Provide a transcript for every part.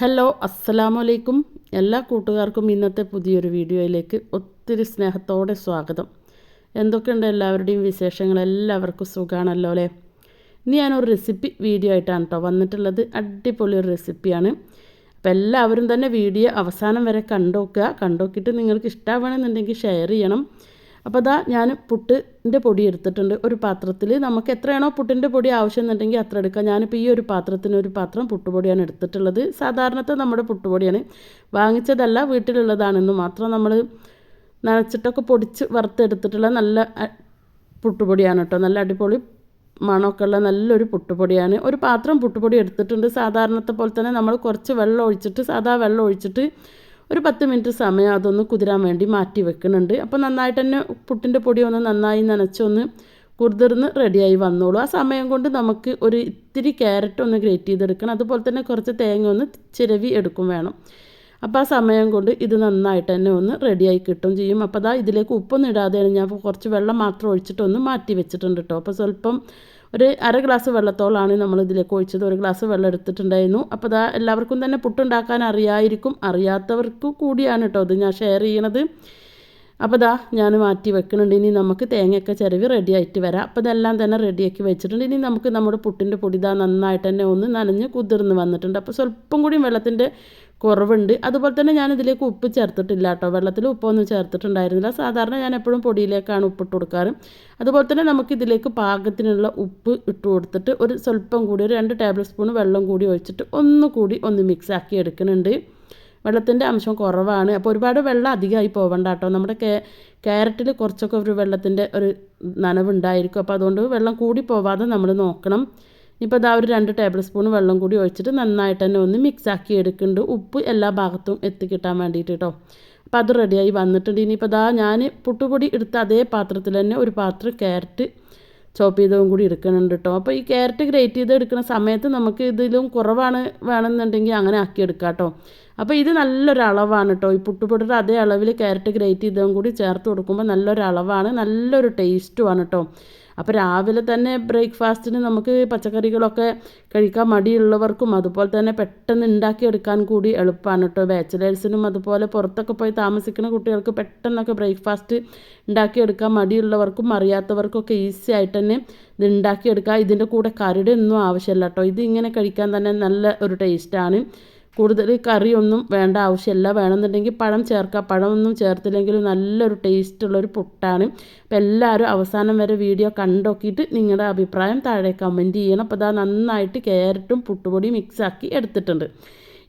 Hello അസ്സലാമു അലൈക്കും എല്ലാ കൂട്ടുകാർക്കും ഇന്നത്തെ പുതിയൊരു വീഡിയോയിലേക്ക് ഒത്തിരി സ്നേഹത്തോടെ സ്വാഗതം. എന്തൊക്കെയുണ്ട് എല്ലാവരുടെയും വിശേഷങ്ങൾ? എല്ലാവർക്കും സുഖമാണല്ലോ അല്ലേ? ഇനി ഞാനൊരു റെസിപ്പി വീഡിയോ ആയിട്ടാണ് കേട്ടോ വന്നിട്ടുള്ളത്. അടിപൊളി ഒരു റെസിപ്പിയാണ് അപ്പോൾ എല്ലാവരും തന്നെ വീഡിയോ അവസാനം വരെ കണ്ടോക്കുക. കണ്ടോക്കിയിട്ട് നിങ്ങൾക്ക് ഇഷ്ടമാവണമെന്നുണ്ടെങ്കിൽ ഷെയർ ചെയ്യണം. അപ്പോൾ അതാ ഞാൻ പുട്ടിന്റെ പൊടി എടുത്തിട്ടുണ്ട് ഒരു പാത്രത്തിൽ നമുക്ക് എത്രയാണോ പുട്ടിന്റെ പൊടി ആവശ്യം എന്നുണ്ടെങ്കിൽ അത്ര എടുക്കാം. ഞാനിപ്പോൾ ഈ ഒരു പാത്രത്തിന് ഒരു പാത്രം പുട്ടുപൊടിയാണ് എടുത്തിട്ടുള്ളത്. സാധാരണത്തെ നമ്മുടെ പുട്ടുപൊടിയാണ്. വാങ്ങിച്ചതല്ല വീട്ടിലുള്ളതാണെന്ന് മാത്രം നമ്മൾ നനച്ചിട്ടൊക്കെ പൊടിച്ച് വറുത്തെടുത്തിട്ടുള്ള നല്ല പുട്ടുപൊടിയാണ് കേട്ടോ. നല്ല അടിപൊളി മണമൊക്കെ ഉള്ള നല്ലൊരു പുട്ടുപൊടിയാണ്. ഒരു പാത്രം പുട്ടുപൊടി എടുത്തിട്ടുണ്ട്. സാധാരണത്തെ പോലെ തന്നെ നമ്മൾ കുറച്ച് വെള്ളം ഒഴിച്ചിട്ട് സാധാ വെള്ളം ഒഴിച്ചിട്ട് ഒരു പത്ത് മിനിറ്റ് സമയം അതൊന്ന് കുതിരാൻ വേണ്ടി മാറ്റി വെക്കുന്നുണ്ട്. അപ്പോൾ നന്നായിട്ട് തന്നെ പുട്ടിന്റെ പൊടി ഒന്ന് നന്നായി നനച്ചൊന്ന് കുതിർന്ന് റെഡിയായി വന്നോളൂ. ആ സമയം കൊണ്ട് നമുക്ക് ഒരു ഇത്തിരി ക്യാരറ്റ് ഒന്ന് ഗ്രേറ്റ് ചെയ്തെടുക്കണം. അതുപോലെ തന്നെ കുറച്ച് തേങ്ങ ഒന്ന് ചിരവി എടുക്കും വേണം. അപ്പോൾ ആ സമയം കൊണ്ട് ഇത് നന്നായിട്ട് തന്നെ ഒന്ന് റെഡിയായി കിട്ടും ചെയ്യും. അപ്പോൾ അതാ ഇതിലേക്ക് ഉപ്പൊന്നും ഇടാതെയാണ് ഞാൻ കുറച്ച് വെള്ളം മാത്രം ഒഴിച്ചിട്ടൊന്ന് മാറ്റി വെച്ചിട്ടുണ്ട് കേട്ടോ അപ്പോൾ സ്വല്പം ഒരു അര ഗ്ലാസ് വെള്ളത്തോളാണ് നമ്മൾ ഇതിലേക്ക് ഒഴിച്ചത്. ഒരു ഗ്ലാസ് വെള്ളം എടുത്തിട്ടുണ്ടായിരുന്നു. അപ്പോൾ അതാ എല്ലാവർക്കും തന്നെ പുട്ടുണ്ടാക്കാൻ അറിയായിരിക്കും. അറിയാത്തവർക്ക് കൂടിയാണ് കേട്ടോ ഇത് ഞാൻ ഷെയർ ചെയ്യണത്. അപ്പോൾ ദാ ഞാൻ മാറ്റി വെക്കുന്നുണ്ട് ഇനി നമുക്ക് തേങ്ങയൊക്കെ ചിരവി റെഡി ആയിട്ട് വരാം. അപ്പോൾ ഇതെല്ലാം തന്നെ റെഡിയാക്കി വെച്ചിട്ടുണ്ട്. ഇനി നമുക്ക് നമ്മുടെ പുട്ടിന്റെ പൊടി ഇതാ നന്നായിട്ട് തന്നെ ഒന്ന് നനഞ്ഞ് കുതിർന്ന് വന്നിട്ടുണ്ട്. അപ്പോൾ സ്വല്പം കൂടി വെള്ളത്തിന്റെ കുറവുണ്ട്. അതുപോലെ തന്നെ ഞാൻ ഇതിലേക്ക് ഉപ്പ് ചേർത്തിട്ടില്ല കേട്ടോ. വെള്ളത്തിൽ ഉപ്പൊന്നും ചേർത്തിട്ടുണ്ടായിരുന്നില്ല. സാധാരണ ഞാൻ എപ്പോഴും പൊടിയിലേക്കാണ് ഉപ്പിട്ട് കൊടുക്കാറ്. അതുപോലെ തന്നെ നമുക്ക് ഇതിലേക്ക് പാകത്തിനുള്ള ഉപ്പ് ഇട്ട് കൊടുത്തിട്ട് ഒരു സ്വല്പം കൂടി ഒരു രണ്ട് ടേബിൾ സ്പൂൺ വെള്ളം കൂടി ഒഴിച്ചിട്ട് ഒന്നുകൂടി ഒന്ന് മിക്സ് ആക്കി എടുക്കുന്നുണ്ട്. വെള്ളത്തിന്റെ അംശം കുറവാണ്. അപ്പോൾ ഒരുപാട് വെള്ളം അധികമായി പോകണ്ട കേട്ടോ. നമ്മുടെ കേ ക്യാരറ്റിൽ കുറച്ചൊക്കെ ഒരു വെള്ളത്തിന്റെ ഒരു നനവുണ്ടായിരിക്കും. അപ്പോൾ അതുകൊണ്ട് വെള്ളം കൂടി പോവാതെ നമ്മൾ നോക്കണം. ഇപ്പോൾ ഇതാ ഒരു രണ്ട് ടേബിൾ സ്പൂൺ വെള്ളം കൂടി ഒഴിച്ചിട്ട് നന്നായിട്ട് തന്നെ ഒന്ന് മിക്സ് ആക്കി എടുക്കുന്നുണ്ട്. ഉപ്പ് എല്ലാ ഭാഗത്തും എത്തിക്കിട്ടാൻ വേണ്ടിയിട്ട് കേട്ടോ അപ്പോൾ അത് റെഡിയായി വന്നിട്ടുണ്ട്. ഇനിയിപ്പോൾ ഇതാ ഞാൻ പുട്ടുപൊടി എടുത്ത അതേ പാത്രത്തിൽ തന്നെ ഒരു പാത്രം ക്യാരറ്റ് ചോപ്പ് ചെയ്തതും കൂടി എടുക്കുന്നുണ്ട് കേട്ടോ അപ്പോൾ ഈ ക്യാരറ്റ് ഗ്രേറ്റ് ചെയ്ത് എടുക്കുന്ന സമയത്ത് നമുക്ക് ഇതിലും കുറവാണ് വേണമെന്നുണ്ടെങ്കിൽ അങ്ങനെ ആക്കി എടുക്കാം കേട്ടോ അപ്പോൾ ഇത് നല്ലൊരു അളവാണ് കേട്ടോ ഈ പുട്ടുപൊടിയുടെ അതേ അളവിൽ ക്യാരറ്റ് ഗ്രേറ്റ് ചെയ്തതും കൂടി ചേർത്ത് കൊടുക്കുമ്പോൾ നല്ലൊരു അളവാണ് നല്ലൊരു ടേസ്റ്റുമാണ് കേട്ടോ അപ്പോൾ രാവിലെ തന്നെ ബ്രേക്ക്ഫാസ്റ്റിന് നമുക്ക് പച്ചക്കറികളൊക്കെ കഴിക്കാൻ മടിയുള്ളവർക്കും അതുപോലെ തന്നെ പെട്ടെന്ന് ഉണ്ടാക്കിയെടുക്കാൻ കൂടി എളുപ്പമാണ് കേട്ടോ ബാച്ചിലേഴ്സിനും അതുപോലെ പുറത്തൊക്കെ പോയി താമസിക്കുന്ന കുട്ടികൾക്ക് പെട്ടെന്നൊക്കെ ബ്രേക്ക്ഫാസ്റ്റ് ഉണ്ടാക്കിയെടുക്കാൻ മടിയുള്ളവർക്കും അറിയാത്തവർക്കൊക്കെ ഈസി ആയിട്ട് തന്നെ ഇത് ഉണ്ടാക്കിയെടുക്കാം. ഇതിന്റെ കൂടെ കറിയുടെ ഒന്നും ആവശ്യമില്ല കേട്ടോ ഇത് ഇങ്ങനെ കഴിക്കാൻ തന്നെ നല്ല ഒരു ടേസ്റ്റാണ്. കൂടുതൽ കറിയൊന്നും വേണ്ട ആവശ്യമില്ല. വേണമെന്നുണ്ടെങ്കിൽ പഴം ചേർക്കുക പഴമൊന്നും ചേർത്തില്ലെങ്കിലും നല്ലൊരു ടേസ്റ്റുള്ളൊരു പുട്ടാണ്. അപ്പോൾ എല്ലാവരും അവസാനം വരെ വീഡിയോ കണ്ടോക്കിയിട്ട് നിങ്ങളുടെ അഭിപ്രായം താഴെ കമന്റ് ചെയ്യണം. അപ്പോൾ അതാ നന്നായിട്ട് ക്യാരറ്റും പുട്ടുപൊടി മിക്സാക്കി എടുത്തിട്ടുണ്ട്.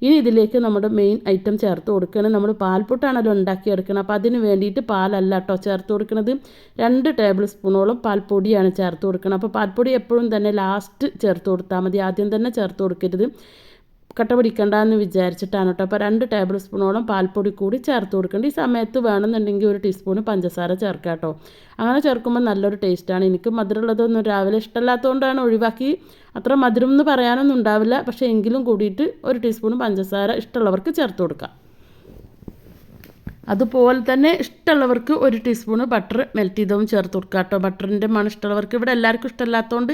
ഇനി ഇതിലേക്ക് നമ്മുടെ മെയിൻ ഐറ്റം ചേർത്ത് കൊടുക്കണം നമ്മൾ പാൽപ്പൊട്ടാണല്ലോ ഉണ്ടാക്കിയെടുക്കണം അപ്പോൾ അതിന് വേണ്ടിയിട്ട് പാലല്ല കേട്ടോ ചേർത്ത് കൊടുക്കുന്നത് രണ്ട് ടേബിൾ സ്പൂണോളം പാൽപ്പൊടിയാണ് ചേർത്ത് കൊടുക്കണം അപ്പോൾ പാൽപ്പൊടി എപ്പോഴും തന്നെ ലാസ്റ്റ് ചേർത്ത് കൊടുത്താൽ മതി. ആദ്യം തന്നെ ചേർത്ത് കൊടുക്കരുത്. കട്ട പിടിക്കണ്ട എന്ന് വിചാരിച്ചിട്ടാണ് കേട്ടോ. അപ്പോൾ രണ്ട് ടേബിൾ സ്പൂണോളം പാൽപ്പൊടി കൂടി ചേർത്ത് കൊടുക്കേണ്ട. ഈ സമയത്ത് വേണമെന്നുണ്ടെങ്കിൽ ഒരു ടീസ്പൂൺ പഞ്ചസാര ചേർക്കാം കേട്ടോ. അങ്ങനെ ചേർക്കുമ്പോൾ നല്ലൊരു ടേസ്റ്റാണ്. എനിക്ക് മധുരമുള്ളതൊന്നും രാവിലെ ഇഷ്ടമല്ലാത്തതുകൊണ്ടാണ് ഒഴിവാക്കി അത്ര മധുരം എന്ന് പറയാനൊന്നും ഉണ്ടാവില്ല. പക്ഷേ എങ്കിലും കൂടിയിട്ട് ഒരു ടീസ്പൂൺ പഞ്ചസാര ഇഷ്ടമുള്ളവർക്ക് ചേർത്ത് കൊടുക്കാം. അതുപോലെ തന്നെ ഇഷ്ടമുള്ളവർക്ക് ഒരു ടീസ്പൂണ് ബട്ടർ മെൽറ്റ് ചെയ്തതും ചേർത്ത് കൊടുക്കാം കേട്ടോ. ബട്ടറിന്റെ മണം ഇഷ്ടമുള്ളവർക്ക് ഇവിടെ എല്ലാവർക്കും ഇഷ്ടമല്ലാത്തതുകൊണ്ട്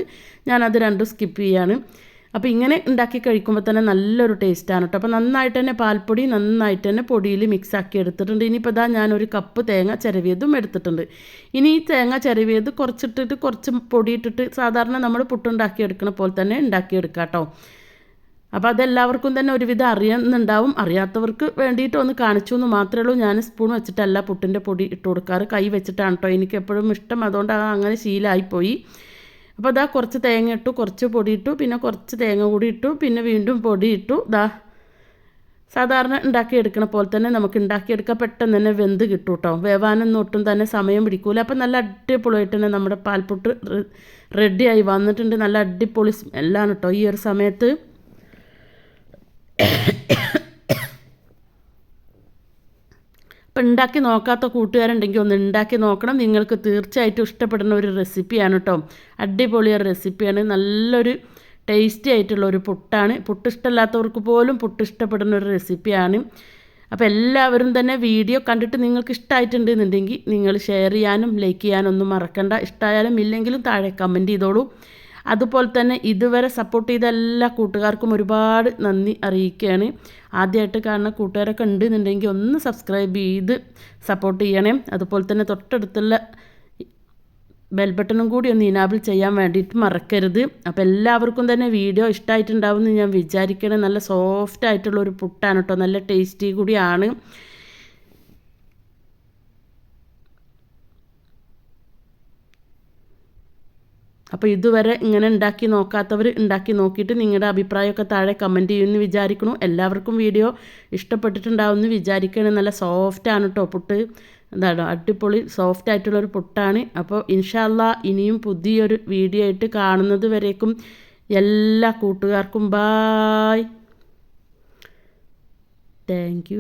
ഞാനത് രണ്ടും സ്കിപ്പ് ചെയ്യാണ്. അപ്പോൾ ഇങ്ങനെ ഉണ്ടാക്കി കഴിക്കുമ്പോൾ തന്നെ നല്ലൊരു ടേസ്റ്റാണ് കേട്ടോ അപ്പോൾ നന്നായിട്ട് തന്നെ പാൽപ്പൊടി നന്നായിട്ട് തന്നെ പൊടിയിൽ മിക്സ് ആക്കി എടുത്തിട്ടുണ്ട്. ഇനിയിപ്പോൾ ഇതാ ഞാനൊരു കപ്പ് തേങ്ങ ചിരവിയതും എടുത്തിട്ടുണ്ട്. ഇനി ഈ തേങ്ങ ചിരവിയത് കുറച്ചിട്ടിട്ട് കുറച്ച് പൊടി ഇട്ടിട്ട് സാധാരണ നമ്മൾ പുട്ടുണ്ടാക്കി എടുക്കണ പോലെ തന്നെ ഉണ്ടാക്കിയെടുക്കാം കേട്ടോ അപ്പോൾ അതെല്ലാവർക്കും തന്നെ ഒരുവിധം അറിയുന്നുണ്ടാവും. അറിയാത്തവർക്ക് വേണ്ടിയിട്ട് ഒന്ന് കാണിച്ചു എന്ന് മാത്രമേ ഉള്ളൂ. ഞാൻ സ്പൂൺ വെച്ചിട്ടല്ല പുട്ടിന്റെ പൊടി ഇട്ട് കൊടുക്കാറ്. കൈ വെച്ചിട്ടാണ് കേട്ടോ എനിക്ക് എപ്പോഴും ഇഷ്ടം. അതുകൊണ്ട് അങ്ങനെ ശീലമായിപ്പോയി അപ്പോൾ ഇതാ കുറച്ച് തേങ്ങ ഇട്ടു കുറച്ച് പൊടി ഇട്ടു പിന്നെ കുറച്ച് തേങ്ങ കൂടി ഇട്ടു പിന്നെ വീണ്ടും പൊടി ഇട്ടു. ഇതാ സാധാരണ ഉണ്ടാക്കിയെടുക്കണ പോലെ തന്നെ നമുക്ക് ഉണ്ടാക്കിയെടുക്കാൻ പെട്ടെന്ന് തന്നെ വെന്ത് കിട്ടും കേട്ടോ വേവാനൊന്നും ഒട്ടും തന്നെ സമയം പിടിക്കൂല. അപ്പം നല്ല അടിപൊളിയായിട്ട് തന്നെ നമ്മുടെ പാൽപ്പൊട്ട് റെഡിയായി വന്നിട്ടുണ്ട്. നല്ല അടിപൊളി സ്മെല്ലാണ് കേട്ടോ ഈ ഒരു സമയത്ത്. അപ്പം ഉണ്ടാക്കി നോക്കാത്ത കൂട്ടുകാരുണ്ടെങ്കിൽ ഒന്ന് ഉണ്ടാക്കി നോക്കണം. നിങ്ങൾക്ക് തീർച്ചയായിട്ടും ഇഷ്ടപ്പെടുന്ന ഒരു റെസിപ്പിയാണ് കേട്ടോ അടിപൊളിയൊരു റെസിപ്പിയാണ്. നല്ലൊരു ടേസ്റ്റി ആയിട്ടുള്ള ഒരു പുട്ടാണ്. പുട്ട് ഇഷ്ടമല്ലാത്തവർക്ക് പോലും പുട്ട് ഇഷ്ടപ്പെടുന്ന ഒരു റെസിപ്പിയാണ്. അപ്പോൾ എല്ലാവരും തന്നെ വീഡിയോ കണ്ടിട്ട് നിങ്ങൾക്ക് ഇഷ്ടമായിട്ടുണ്ടെന്നുണ്ടെങ്കിൽ നിങ്ങൾ ഷെയർ ചെയ്യാനും ലൈക്ക് ചെയ്യാനും ഒന്നും മറക്കണ്ട. ഇഷ്ടമായാലും ഇല്ലെങ്കിലും താഴെ കമന്റ് ചെയ്തോളൂ. അതുപോലെ തന്നെ ഇതുവരെ സപ്പോർട്ട് ചെയ്ത എല്ലാ കൂട്ടുകാർക്കും ഒരുപാട് നന്ദി അറിയിക്കുകയാണ്. ആദ്യമായിട്ട് കാണുന്ന കൂട്ടുകാരൊക്കെ ഉണ്ടെന്നുണ്ടെങ്കിൽ ഒന്ന് സബ്സ്ക്രൈബ് ചെയ്ത് സപ്പോർട്ട് ചെയ്യണേ. അതുപോലെ തന്നെ തൊട്ടടുത്തുള്ള ബെൽ ബട്ടണും കൂടി ഒന്ന് ഇനാബിൾ ചെയ്യാൻ വേണ്ടിയിട്ട് മറക്കരുത്. അപ്പോൾ എല്ലാവർക്കും തന്നെ വീഡിയോ ഇഷ്ടമായിട്ടുണ്ടാവും എന്ന് ഞാൻ വിചാരിക്കണേ. നല്ല സോഫ്റ്റ് ആയിട്ടുള്ള ഒരു പുട്ടാണ് കേട്ടോ നല്ല ടേസ്റ്റി കൂടിയാണ്. അപ്പോൾ ഇതുവരെ ഇങ്ങനെ ഉണ്ടാക്കി നോക്കാത്തവർ ഉണ്ടാക്കി നോക്കിയിട്ട് നിങ്ങളുടെ അഭിപ്രായമൊക്കെ താഴെ കമന്റ് ചെയ്യുമെന്ന് വിചാരിക്കണു എല്ലാവർക്കും വീഡിയോ ഇഷ്ടപ്പെട്ടിട്ടുണ്ടാവുമെന്ന് വിചാരിക്കണം നല്ല സോഫ്റ്റാണ് കേട്ടോ പുട്ട്. എന്താണ് അടിപൊളി സോഫ്റ്റ് ആയിട്ടുള്ളൊരു പുട്ടാണ്. അപ്പോൾ ഇൻഷാല്ല ഇനിയും പുതിയൊരു വീഡിയോ ആയിട്ട് കാണുന്നത് വരേക്കും. എല്ലാ കൂട്ടുകാർക്കും ബായ് താങ്ക്